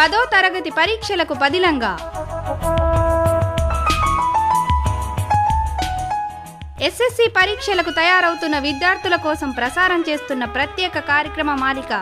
పదో తరగతి పరీక్షలకు పదిలంగా. ఎస్ఎస్సి పరీక్షలకు తయారవుతున్న విద్యార్థుల కోసం ప్రసారం చేస్తున్న ప్రత్యేక కార్యక్రమ మాలిక.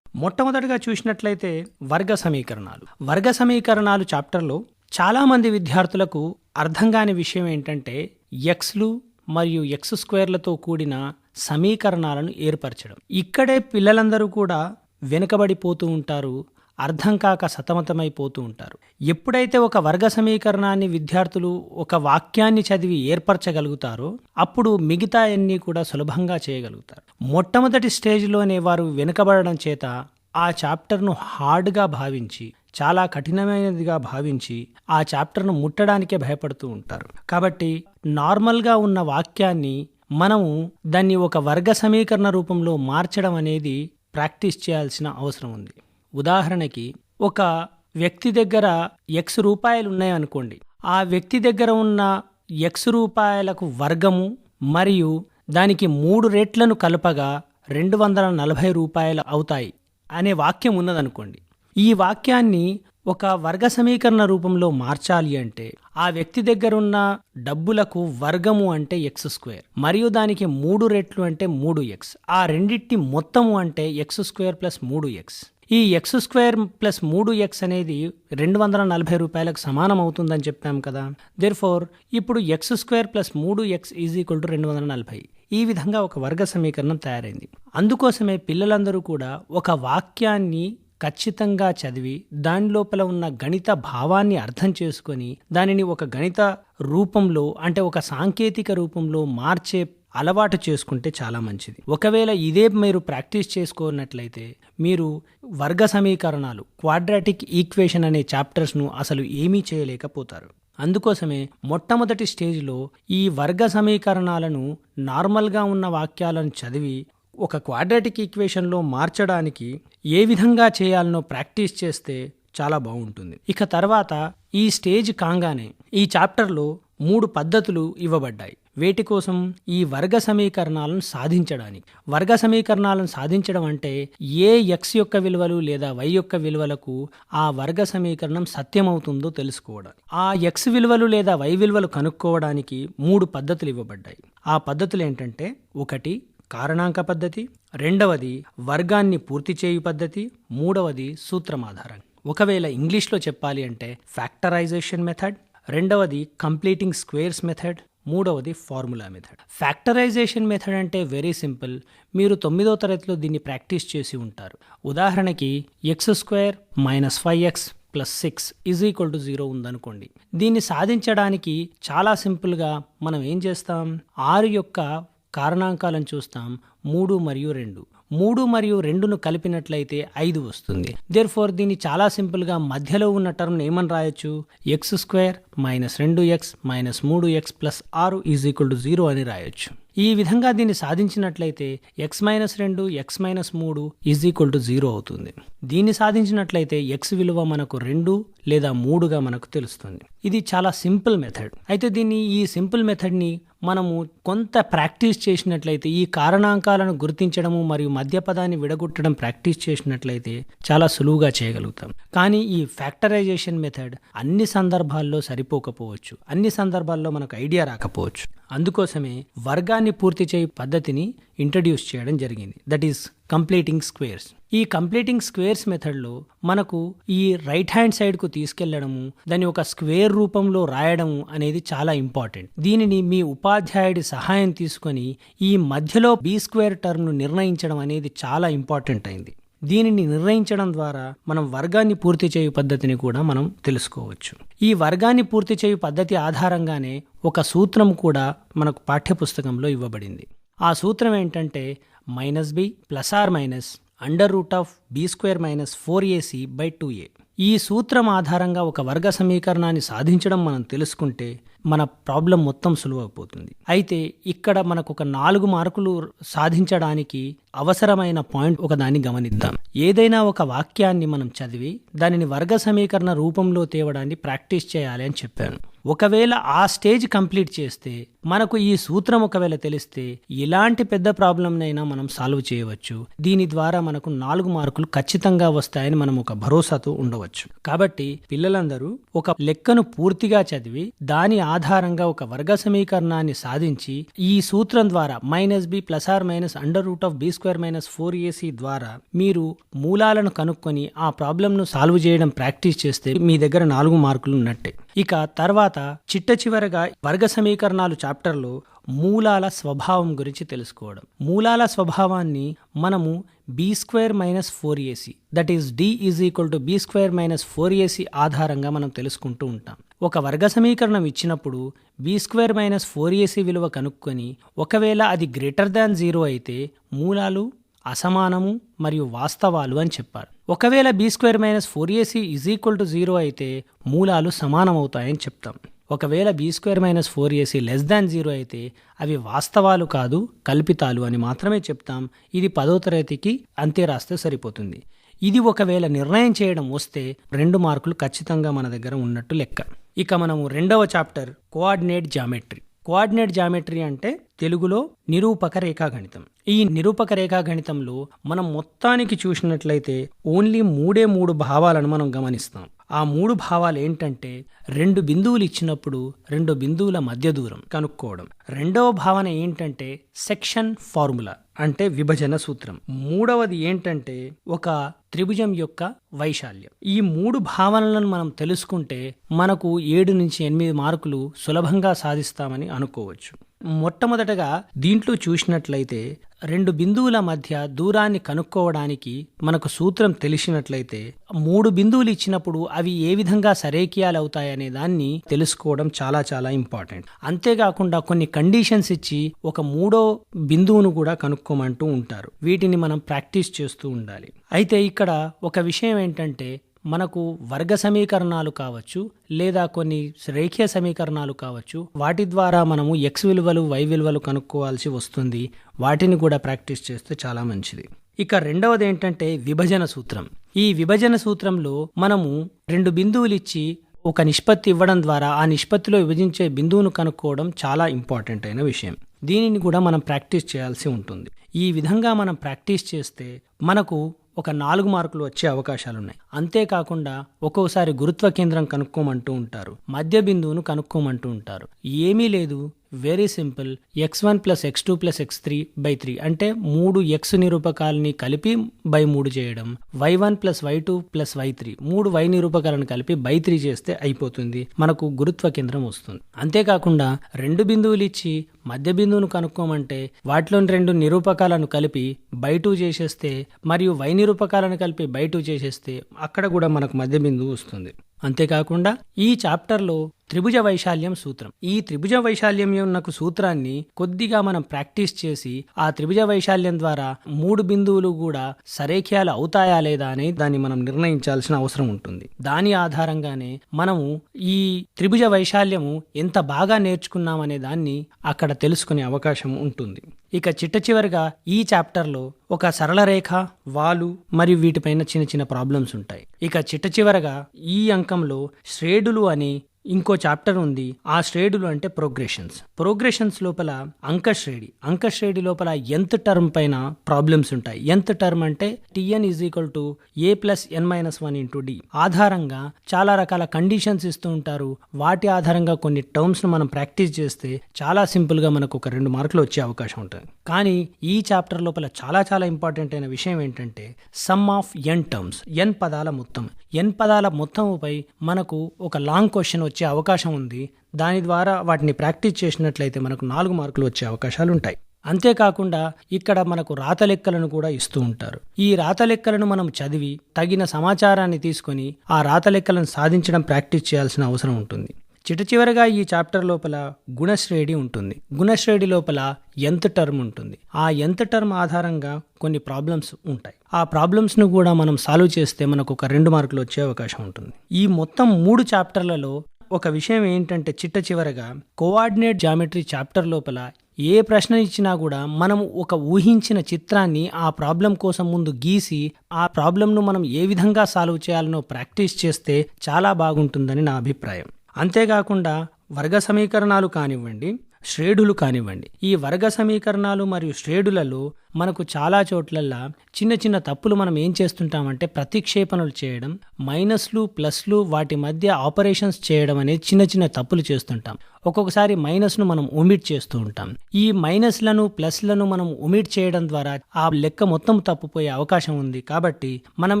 మొట్టమొదటిగా చూసినట్లయితే వర్గ సమీకరణాలు. వర్గ సమీకరణాలు చాప్టర్లో చాలామంది విద్యార్థులకు అర్థం కాని విషయం ఏంటంటే ఎక్స్లు మరియు ఎక్స్ స్క్వేర్లతో కూడిన సమీకరణాలను ఏర్పరచడం. ఇక్కడే పిల్లలందరూ కూడా వెనుకబడిపోతూ ఉంటారు అర్థం కాక సతమతమైపోతూ ఉంటారు. ఎప్పుడైతే ఒక వర్గ సమీకరణాన్ని విద్యార్థులు ఒక వాక్యాన్ని చదివి ఏర్పరచగలుగుతారో అప్పుడు మిగతా అన్నీ కూడా సులభంగా చేయగలుగుతారు. మొట్టమొదటి స్టేజ్లోనే వారు వెనుకబడడం చేత ఆ చాప్టర్ను హార్డ్గా భావించి చాలా కఠినమైనదిగా భావించి ఆ చాప్టర్ను ముట్టడానికే భయపడుతూ ఉంటారు. కాబట్టి నార్మల్గా ఉన్న వాక్యాన్ని మనము దాన్ని ఒక వర్గ సమీకరణ రూపంలో మార్చడం అనేది ప్రాక్టీస్ చేయాల్సిన అవసరం ఉంది. ఉదాహరణకి ఒక వ్యక్తి దగ్గర ఎక్స్ రూపాయలు ఉన్నాయనుకోండి ఆ వ్యక్తి దగ్గర ఉన్న ఎక్స్ రూపాయలకు వర్గము మరియు దానికి మూడు రేట్లను కలపగా రెండు వందల నలభై రూపాయలు అవుతాయి అనే వాక్యం ఉన్నదనుకోండి. ఈ వాక్యాన్ని ఒక వర్గ సమీకరణ రూపంలో మార్చాలి అంటే ఆ వ్యక్తి దగ్గర ఉన్న డబ్బులకు వర్గము అంటే ఎక్స్ స్క్వేర్. మరియు దానికి మూడు రెట్లు అంటే మూడు ఎక్స్ ఆ రెండింటి మొత్తము అంటే ఎక్స్ స్క్వేర్ ప్లస్ మూడు ఎక్స్ ఈ ఎక్స్ స్క్వేర్ ప్లస్ మూడు ఎక్స్ అనేది రెండు వందల నలభై రూపాయలకు సమానం అవుతుందని చెప్పాం కదా. దేర్ ఫోర్ ఇప్పుడు ఎక్స్ స్క్వేర్ ప్లస్ మూడు ఎక్స్ ఈజ్ ఈక్వల్ టు రెండు వందల నలభై. ఈ విధంగా ఒక వర్గ సమీకరణం తయారైంది. అందుకోసమే పిల్లలందరూ కూడా ఒక వాక్యాన్ని ఖచ్చితంగా చదివి దాని లోపల ఉన్న గణిత భావాన్ని అర్థం చేసుకొని దానిని ఒక గణిత రూపంలో అంటే ఒక సాంకేతిక రూపంలో మార్చే అలవాటు చేసుకుంటే చాలా మంచిది. ఒకవేళ ఇదే మీరు ప్రాక్టీస్ చేసుకున్నట్లయితే మీరు వర్గ సమీకరణాలు క్వాడ్రాటిక్ ఈక్వేషన్ అనే చాప్టర్స్ను అసలు ఏమీ చేయలేకపోతారు. అందుకోసమే మొట్టమొదటి స్టేజ్లో ఈ వర్గ సమీకరణాలను నార్మల్గా ఉన్న వాక్యాలను చదివి ఒక క్వాడ్రాటిక్ ఈక్వేషన్లో మార్చడానికి ఏ విధంగా చేయాలనో ప్రాక్టీస్ చేస్తే చాలా బాగుంటుంది. ఇక తర్వాత ఈ స్టేజ్ కాగానే ఈ చాప్టర్లో మూడు పద్ధతులు ఇవ్వబడ్డాయి. వేటి కోసం ఈ వర్గ సమీకరణాలను సాధించడానికి. వర్గ సమీకరణాలను సాధించడం అంటే ఏ ఎక్స్ యొక్క విలువలు లేదా వై యొక్క విలువలకు ఆ వర్గ సమీకరణం సత్యమవుతుందో తెలుసుకోవడం ఆ ఎక్స్ విలువలు లేదా వై విలువలు కనుక్కోవడానికి మూడు పద్ధతులు ఇవ్వబడ్డాయి. ఆ పద్ధతులు ఏంటంటే ఒకటి కారణాంక పద్ధతి రెండవది వర్గాన్ని పూర్తి చేయు పద్ధతి మూడవది సూత్రం ఆధారం ఒకవేళ ఇంగ్లీష్లో చెప్పాలి అంటే ఫ్యాక్టరైజేషన్ మెథడ్ రెండవది కంప్లీటింగ్ స్క్వేర్స్ మెథడ్ మూడవది ఫార్ములా మెథడ్. ఫ్యాక్టరైజేషన్ మెథడ్ అంటే వెరీ సింపుల్. మీరు తొమ్మిదో తరగతిలో దీన్ని ప్రాక్టీస్ చేసి ఉంటారు. ఉదాహరణకి x square minus five x plus six is equal to zero ఉందనుకోండి. దీన్ని సాధించడానికి చాలా సింపుల్గా మనం ఏం చేస్తాం? ఆరు యొక్క కారణాంకాలను చూస్తాం. మూడు మరియు రెండు. మూడు మరియు రెండును కలిపినట్లయితే ఐదు వస్తుంది. దేర్ ఫోర్ దీన్ని చాలా సింపుల్గా మధ్యలో ఉన్న టర్మ్ను ఏమని రాయొచ్చు? ఎక్స్ స్క్వేర్ మైనస్ రెండు ఎక్స్ మైనస్ మూడు ఎక్స్ ప్లస్ ఆరు ఈజ్ ఈక్వల్ టు జీరో అని రాయొచ్చు. ఈ విధంగా దీన్ని సాధించినట్లయితే ఎక్స్ మైనస్ రెండు ఎక్స్ మైనస్ మూడు ఈజ్ ఈక్వల్ టు జీరో అవుతుంది. దీన్ని సాధించినట్లయితే ఎక్స్ విలువ మనకు రెండు లేదా మూడుగా మనకు తెలుస్తుంది. ఇది చాలా సింపుల్ మెథడ్. అయితే దీన్ని ఈ సింపుల్ మెథడ్ని మనము కొంత ప్రాక్టీస్ చేసినట్లయితే ఈ కారణాంకాలను గుర్తించడము మరియు మద్యపదాన్ని విడగొట్టడం ప్రాక్టీస్ చేసినట్లయితే చాలా సులువుగా చేయగలుగుతాం. కానీ ఈ ఫ్యాక్టరైజేషన్ మెథడ్ అన్ని సందర్భాల్లో సరిపోకపోవచ్చు. అన్ని సందర్భాల్లో మనకు ఐడియా రాకపోవచ్చు. అందుకోసమే వర్గాన్ని పూర్తి చేయి పద్ధతిని ఇంట్రడ్యూస్ చేయడం జరిగింది. దట్ ఈస్ కంప్లీటింగ్ స్క్వేర్స్ ఈ కంప్లీటింగ్ స్క్వేర్స్ మెథడ్లో మనకు ఈ రైట్ హ్యాండ్ సైడ్కు తీసుకెళ్ళడము దాన్ని ఒక స్క్వేర్ రూపంలో రాయడము అనేది చాలా ఇంపార్టెంట్ దీనిని మీ ఉపాధ్యాయుడి సహాయం తీసుకొని ఈ మధ్యలో బీ స్క్వేర్ టర్మ్ను నిర్ణయించడం అనేది చాలా ఇంపార్టెంట్ అయింది. దీనిని నిర్ణయించడం ద్వారా మనం వర్గాన్ని పూర్తి చేయు పద్ధతిని కూడా మనం తెలుసుకోవచ్చు. ఈ వర్గాన్ని పూర్తి చేయు పద్ధతి ఆధారంగానే ఒక సూత్రం కూడా మనకు పాఠ్యపుస్తకంలో ఇవ్వబడింది. ఆ సూత్రం ఏంటంటే minus b plus or minus under root of b square minus four ac by two a ఈ సూత్రం ఆధారంగా ఒక వర్గ సమీకరణాన్ని సాధించడం మనం తెలుసుకుంటే మన ప్రాబ్లం మొత్తం సులువైపోతుంది. అయితే ఇక్కడ మనకు ఒక నాలుగు మార్కులు సాధించడానికి అవసరమైన పాయింట్ ఒక దాన్ని గమనిద్దాం. ఏదైనా ఒక వాక్యాన్ని మనం చదివి దానిని వర్గ సమీకరణ రూపంలో తేవడాన్ని ప్రాక్టీస్ చేయాలి అని చెప్పాను. ఒకవేళ ఆ స్టేజ్ కంప్లీట్ చేస్తే మనకు ఈ సూత్రం ఒకవేళ తెలిస్తే ఎలాంటి పెద్ద ప్రాబ్లంనైనా మనం సాల్వ్ చేయవచ్చు. దీని ద్వారా మనకు నాలుగు మార్కులు ఖచ్చితంగా వస్తాయని మనం ఒక భరోసాతో ఉండవచ్చు. కాబట్టి పిల్లలందరూ ఒక లెక్కను పూర్తిగా చదివి దాని ఆధారంగా ఒక వర్గ సమీకరణాన్ని సాధించి ఈ సూత్రం ద్వారా minus b plus or minus under root of b square minus four ac ద్వారా మీరు మూలాలను కనుక్కొని ఆ ప్రాబ్లంను సాల్వ్ చేయడం ప్రాక్టీస్ చేస్తే మీ దగ్గర నాలుగు మార్కులు ఉన్నట్టే. ఇక తర్వాత చిట్ట చివరగా వర్గ సమీకరణాలు చాప్టర్లో మూలాల స్వభావం గురించి తెలుసుకోవడం. మూలాల స్వభావాన్ని మనము b square minus four ac that is d is equal to b square minus four ac ఆధారంగా మనం తెలుసుకుంటూ ఉంటాం. ఒక వర్గ సమీకరణం ఇచ్చినప్పుడు b square minus four ac విలువ కనుక్కొని ఒకవేళ అది గ్రేటర్ దాన్ జీరో అయితే మూలాలు అసమానము మరియు వాస్తవాలు అని చెప్పారు. ఒకవేళ b square minus four ac is equal to zero అయితే మూలాలు సమానమవుతాయని చెప్తాం. ఒకవేళ b square minus four ac less than zero అయితే అవి వాస్తవాలు కాదు కల్పితాలు అని మాత్రమే చెప్తాం. ఇది పదో తరగతికి అంతే రాస్తే సరిపోతుంది. ఇది ఒకవేళ నిర్ణయం చేయడం వస్తే రెండు మార్కులు ఖచ్చితంగా మన దగ్గర ఉన్నట్టు లెక్క. ఇక మనము రెండవ chapter coordinate geometry. Coordinate geometry అంటే తెలుగులో నిరూపక రేఖాగణితం ఈ నిరూపక రేఖాగణితంలో మనం మొత్తానికి చూసినట్లయితే ఓన్లీ మూడే మూడు భావాలను మనం గమనిస్తాం. ఆ మూడు భావాలు ఏంటంటే రెండు బిందువులు ఇచ్చినప్పుడు రెండు బిందువుల మధ్య దూరం కనుక్కోవడం. రెండవ భావన ఏంటంటే సెక్షన్ ఫార్ములా అంటే విభజన సూత్రం. మూడవది ఏంటంటే ఒక త్రిభుజం యొక్క వైశాల్యం. ఈ మూడు భావనలను మనం తెలుసుకుంటే మనకు ఏడు నుంచి ఎనిమిది మార్కులు సులభంగా సాధిస్తామని అనుకోవచ్చు. మొట్టమొదటగా దీంట్లో చూసినట్లయితే రెండు బిందువుల మధ్య దూరాన్ని కనుక్కోవడానికి మనకు సూత్రం తెలిసినట్లయితే మూడు బిందువులు ఇచ్చినప్పుడు అవి ఏ విధంగా సరేకియాలు అవుతాయనే దాన్ని తెలుసుకోవడం చాలా చాలా ఇంపార్టెంట్. అంతేకాకుండా కొన్ని కండిషన్స్ ఇచ్చి ఒక మూడో బిందువును కూడా కనుక్కోమంటూ ఉంటారు. వీటిని మనం ప్రాక్టీస్ చేస్తూ ఉండాలి. అయితే ఇక్కడ ఒక విషయం ఏంటంటే మనకు వర్గ సమీకరణాలు కావచ్చు లేదా కొన్ని రేఖీయ సమీకరణాలు కావచ్చు వాటి ద్వారా మనము ఎక్స్ విలువలు వై విలువలు కనుక్కోవాల్సి వస్తుంది. వాటిని కూడా ప్రాక్టీస్ చేస్తే చాలా మంచిది. ఇక రెండవది ఏంటంటే విభజన సూత్రం. ఈ విభజన సూత్రంలో మనము రెండు బిందువులు ఇచ్చి ఒక నిష్పత్తి ఇవ్వడం ద్వారా ఆ నిష్పత్తిలో విభజించే బిందువును కనుక్కోవడం చాలా ఇంపార్టెంట్ అయిన విషయం. దీనిని కూడా మనం ప్రాక్టీస్ చేయాల్సి ఉంటుంది. ఈ విధంగా మనం ప్రాక్టీస్ చేస్తే మనకు ఒక నాలుగు మార్కులు వచ్చే అవకాశాలు ఉన్నాయి అంతేకాకుండా ఒక్కోసారి గురుత్వ కేంద్రం కనుక్కోమంటూ ఉంటారు. మధ్య బిందువును కనుక్కోమంటూ ఉంటారు. ఏమీ లేదు. Very simple x one plus x two plus x three by three అంటే మూడు ఎక్స్ నిరూపకాలని కలిపి బై మూడు చేయడం. Y one plus y two plus y three మూడు వై నిరూపకాలను కలిపి బై త్రీ చేస్తే అయిపోతుంది. మనకు గురుత్వ కేంద్రం వస్తుంది. అంతేకాకుండా రెండు బిందువులు ఇచ్చి మధ్య బిందువును కనుక్కోమంటే వాటిలోని రెండు నిరూపకాలను కలిపి బై టూ చేసేస్తే మరియు వై నిరూపకాలను కలిపి బై టూ చేసేస్తే అక్కడ కూడా మనకు మధ్య బిందువు వస్తుంది. అంతేకాకుండా ఈ చాప్టర్లో త్రిభుజ వైశాల్యం సూత్రం. ఈ త్రిభుజ వైశాల్యం యొక్క సూత్రాన్ని కొద్దిగా మనం ప్రాక్టీస్ చేసి ఆ త్రిభుజ వైశాల్యం ద్వారా మూడు బిందువులు కూడా సరేఖ్యాలు అవుతాయా లేదా అనే దాన్ని మనం నిర్ణయించాల్సిన అవసరం ఉంటుంది. దాని ఆధారంగానే మనము ఈ త్రిభుజ వైశాల్యము ఎంత బాగా నేర్చుకున్నామనే దాన్ని అక్కడ తెలుసుకునే అవకాశం ఉంటుంది. ఇక చిట్ట చివరిగా ఈ చాప్టర్లో ఒక సరళ రేఖ వాలు మరియు వీటిపైన చిన్న చిన్న ప్రాబ్లమ్స్ ఉంటాయి. ఇక చిట్ట చివరగా ఈ అంకంలో శ్రేడులు అని ఇంకో చాప్టర్ ఉంది ఆ శ్రేణులు అంటే ప్రోగ్రెషన్స్. ప్రోగ్రెషన్స్ లోపల అంక శ్రేణి. శ్రేణి లోపల ఎంత టర్మ్ పైన ప్రాబ్లమ్స్ ఉంటాయి. ఎంత టర్మ్ అంటే tn is equal to a plus n minus one into d ఆధారంగా చాలా రకాల కండిషన్స్ ఇస్తూ ఉంటారు. వాటి ఆధారంగా కొన్ని టర్మ్స్ను మనం ప్రాక్టీస్ చేస్తే చాలా సింపుల్గా మనకు ఒక రెండు మార్కులు వచ్చే అవకాశం ఉంటుంది. కానీ ఈ చాప్టర్ లోపల చాలా చాలా ఇంపార్టెంట్ అయిన విషయం ఏంటంటే sum of n terms n పదాల మొత్తం. ఎన్ పదాల మొత్తంపై మనకు ఒక లాంగ్ క్వశ్చన్ వచ్చే అవకాశం ఉంది. దాని ద్వారా వాటిని ప్రాక్టీస్ చేసినట్లయితే మనకు నాలుగు మార్కులు వచ్చే అవకాశాలు ఉంటాయి. అంతేకాకుండా ఇక్కడ మనకు రాత లెక్కలను కూడా ఇస్తూ ఉంటారు. ఈ రాత లెక్కలను మనం చదివి తగిన సమాచారాన్ని తీసుకొని ఆ రాత లెక్కలను సాధించడం ప్రాక్టీస్ చేయాల్సిన అవసరం ఉంటుంది. చిట చివరగా ఈ చాప్టర్ లోపల గుణశ్రేణి ఉంటుంది. గుణశ్రేణి లోపల ఎంత టర్మ్ ఉంటుంది. ఆ ఎంత టర్మ్ ఆధారంగా కొన్ని ప్రాబ్లమ్స్ ఉంటాయి. ఆ ప్రాబ్లమ్స్ను కూడా మనం సాల్వ్ చేస్తే మనకు ఒక రెండు మార్కులు వచ్చే అవకాశం ఉంటుంది. ఈ మొత్తం మూడు చాప్టర్లలో ఒక విషయం ఏంటంటే చిట్ట చివరగా కోఆర్డినేట్ జామెట్రీ చాప్టర్ లోపల ఏ ప్రశ్న ఇచ్చినా కూడా మనం ఒక ఊహించిన చిత్రాన్ని ఆ ప్రాబ్లం కోసం ముందు గీసి ఆ ప్రాబ్లంను మనం ఏ విధంగా సాల్వ్ చేయాలనో ప్రాక్టీస్ చేస్తే చాలా బాగుంటుందని నా అభిప్రాయం. అంతేకాకుండా వర్గ సమీకరణాలు కానివ్వండి శ్రేణులు కానివ్వండి. ఈ వర్గ సమీకరణాలు మరియు శ్రేణులలో మనకు చాలా చోట్లల్లా చిన్న చిన్న తప్పులు మనం ఏం చేస్తుంటామంటే ప్రతిక్షేపణలు చేయడం మైనస్లు ప్లస్లు వాటి మధ్య ఆపరేషన్స్ చేయడం అనేది చిన్న చిన్న తప్పులు చేస్తుంటాం. ఒక్కొక్కసారి మైనస్ను మనం ఒమిట్ చేస్తూ ఉంటాం. ఈ మైనస్లను ప్లస్లను మనం ఒమిట్ చేయడం ద్వారా ఆ లెక్క మొత్తం తప్పుపోయే అవకాశం ఉంది. కాబట్టి మనం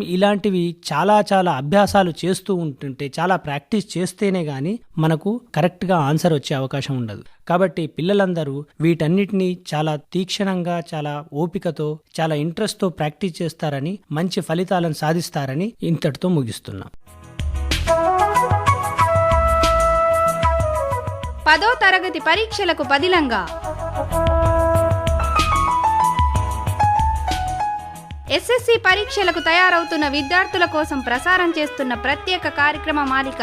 ఇలాంటివి చాలా చాలా అభ్యాసాలు చేస్తూ ఉంటుంటే చాలా ప్రాక్టీస్ చేస్తేనే కానీ మనకు కరెక్ట్గా ఆన్సర్ వచ్చే అవకాశం ఉండదు. కాబట్టి పిల్లలందరూ వీటన్నిటినీ చాలా తీక్షణంగా చాలా ఓపికతో చాలా ఇంట్రెస్ట్తో ప్రాక్టీస్ చేస్తారని మంచి ఫలితాలను సాధిస్తారని ఇంతటితో ముగిస్తున్నాం. పదో తరగతి పరీక్షలకు బదిలంగా ఎస్ఎస్సి పరీక్షలకు తయారవుతున్న విద్యార్థుల కోసం ప్రసారం చేస్తున్న ప్రత్యేక కార్యక్రమ మాలిక.